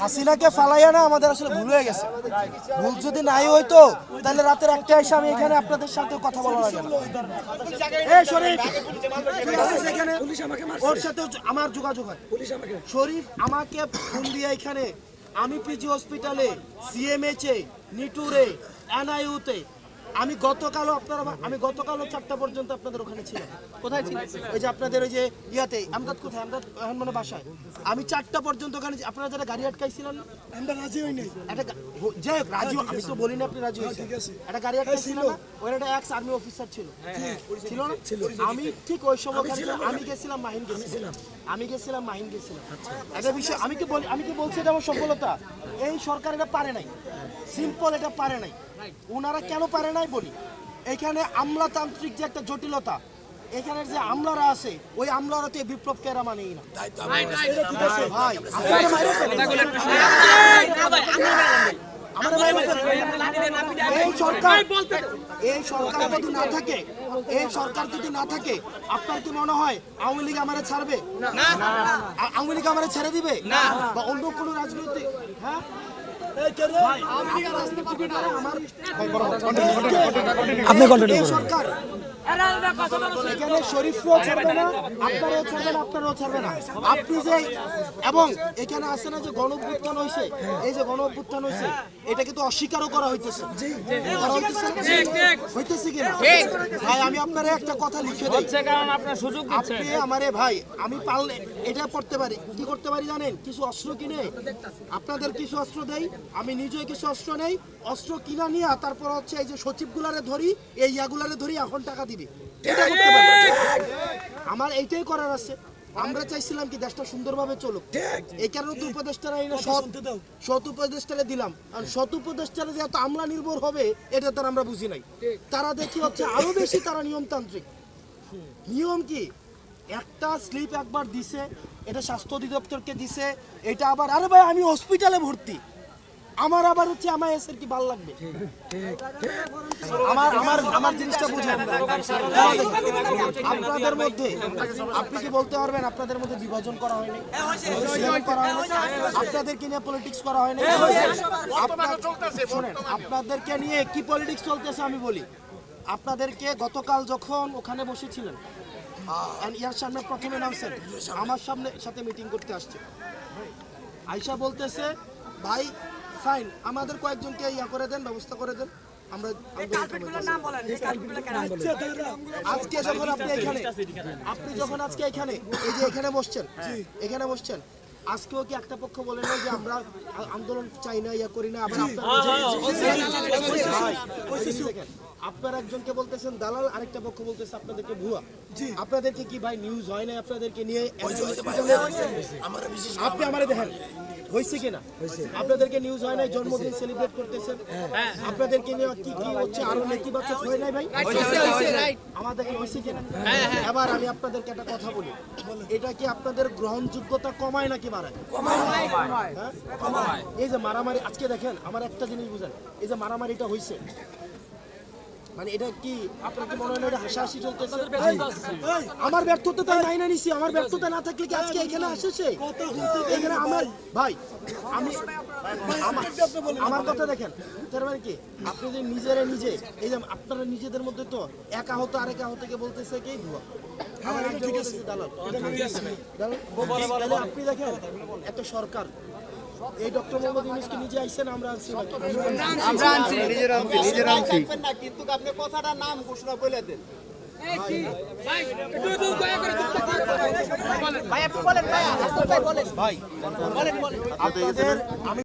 হাসিনাকে ফালাইয়া না, আমাদের আসলে ভুল হয়ে গেছে। ভুল যদি নাই হইতো, তাহলে রাতের একটা এসে আমি এখানে আপনাদের সাথে কথা বলা লাগে না। ওর সাথে আমার যোগাযোগ হয়। শরীফ, আমাকে ফোন দিয়ে এখানে, আমি পিজি হসপিটালে সিএমএইচে নিটুরে এনআইউতে আমি গতকালও আপনারা আমি গতকালও চারটা পর্যন্ত আপনাদের ওখানে ছিলাম। কোথায় ছিলেন? ওই যে আপনাদের ওই যে ইয়াতে আমদাদ কোথায়? আমদাদ এখন মানে বাসায়। আমি চারটা পর্যন্ত ওখানে আপনারা যারা গাড়ি আটকাইছিলেন? আমরা রাজি হই নাই। একটা যাই হোক রাজি আমি তো বলিনি আপনি রাজি হয়েছেন। একটা গাড়ি আটকাইছিল না? ওর একটা এক্স আর্মি অফিসার ছিল। ছিল। না? আমি ঠিক ওই সময় আমি গেছিলাম মাহিন গেছিলাম। আমি গেছিলাম মাহিন গেছিলাম। একটা বিষয় আমি কি বলি আমি কি বলছি এটা আমার সফলতা? এই সরকার এটা পারে নাই। সিম্পল এটা পারে নাই। ওনারা কেন পারে নাই বলি। এখানে আমলাতান্ত্রিক যে একটা জটিলতা এখানের যে আমলারা আছে ওই আমলারাতে বিপ্লবকে এরা মানেই না। ভাই এই সরকার এই সরকার যদি না থাকে এই সরকার যদি না থাকে আপনার কি মনে হয় আওয়ামী লীগ আমারে ছাড়বে? আওয়ামী লীগ আমারে ছেড়ে দিবে? বা অন্য কোনো রাজনৈতিক হ্যাঁ? আপনি কন্টিনিউ এখানে শরীফও ছাড়বে না আপনারও ছাড়বে না আপনারও ছাড়বে না। আপনি যে এবং এখানে আছে না যে গণ অভ্যুত্থান হয়েছে এই যে গণ অভ্যুত্থান হয়েছে এটা কিন্তু অস্বীকারও করা হইতেছে। করা হইতেছে হইতেছে কিনা ভাই আমি আপনার একটা কথা লিখে দিই। আপনার সুযোগ দিচ্ছে আপনি আমারে ভাই আমি পারলে এটা করতে পারি। কি করতে পারি জানেন? কিছু অস্ত্র কিনে। আপনাদের কিছু অস্ত্র দেই আমি নিজে কিছু অস্ত্র নেই। অস্ত্র কিনা নিয়ে তারপর হচ্ছে এই যে সচিবগুলারে ধরি এই ইয়াগুলারে ধরি এখন টাকা দিবি। এটা করতে পারি আমার এইটাই করার আছে। আমরা চাইছিলাম কি দেশটা সুন্দরভাবে চলুক। এই কারণে তো উপদেষ্টারা এই না সৎ সৎ উপদেষ্টারে দিলাম। আর সৎ উপদেষ্টারা যে এত আমলা নির্ভর হবে এটা তার আমরা বুঝি নাই। তারা দেখি হচ্ছে আরও বেশি তারা নিয়মতান্ত্রিক। নিয়ম কি? একটা স্লিপ একবার দিছে এটা স্বাস্থ্য অধিদপ্তরকে দিছে এটা আবার আরে ভাই আমি হসপিটালে ভর্তি। আমার আবার হচ্ছে আমার এসের কি ভালো লাগবে? আমার আমার আমার জিনিসটা বুঝেন। আপনাদের মধ্যে আপনি কি বলতে পারবেন আপনাদের মধ্যে বিভাজন করা হয়নি? করা হয়নি? আপনাদেরকে নিয়ে পলিটিক্স করা হয়নি? শোনেন, আপনাদেরকে নিয়ে কি পলিটিক্স চলতেছে আমি বলি। আপনাদেরকে গতকাল যখন ওখানে বসেছিলেন ইয়ার সামনে প্রথমে নামছেন, আমার সামনে সাথে মিটিং করতে আসছে। আয়সা বলতেছে, ভাই ফাইন আমাদের কয়েকজনকে ইয়া করে দেন ব্যবস্থা করে দেন আমরা আজকে যখন আপনি এখানে আপনি যখন আজকে এখানে এই যে এখানে বসছেন এখানে বসছেন আজকেও কি একটা পক্ষ বলে না যে আমরা আন্দোলন চাই না ইয়া করি না আবার ভাই, দেখেন, একজনকে বলতেছেন দালাল আরেকটা পক্ষ বলতেছে আপনাদেরকে ভুয়া। আপনাদেরকে কি ভাই নিউজ হয় না আপনাদেরকে নিয়ে? আপনি আমারে দেখেন হয়েছে কিনা? আপনাদেরকে নিউজ হয় নাই জন্মদিন সেলিব্রেট করতেছেন। আপনাদেরকে নিয়ে কি কি হচ্ছে আরও নেতিবাচক হয় নাই ভাই? আমাদের হয়েছে। কিনা? এবার আমি আপনাদেরকে একটা কথা বলি। এটা কি আপনাদের গ্রহণযোগ্যতা কমায় নাকি বাড়ায়? হ্যাঁ? এই যে মারামারি আজকে দেখেন আমার একটা জিনিস বুঝেন। এই যে মারামারিটা হয়েছে। মানে এটা কি আপনার কি মনে হয় এটা হাসাহাসি চলতেছে? আমার ব্যর্থতা তাই নাই না নিছি আমার ব্যর্থতা না থাকলে কি আজকে এখানে আসেছে? এখানে আমার ভাই আমি আমার কথা দেখেন। তার মানে কি? আপনি যে নিজেরা নিজে এই যে আপনারা নিজেদের মধ্যে তো এক আহত আরেক আহতকে বলতেছে কি? ভুয়া। আমার দালাল। দালাল? আপনি দেখেন এত সরকার এই ডক্টর মোহাম্মদ ইউনুসকে নিজে আইছেন আমরা আনছি আমরা আনছি থাকবেন না কিন্তু আপনি কথাটা নাম ঘোষণা বলে দেন। ভাই বলেন ভাই আমি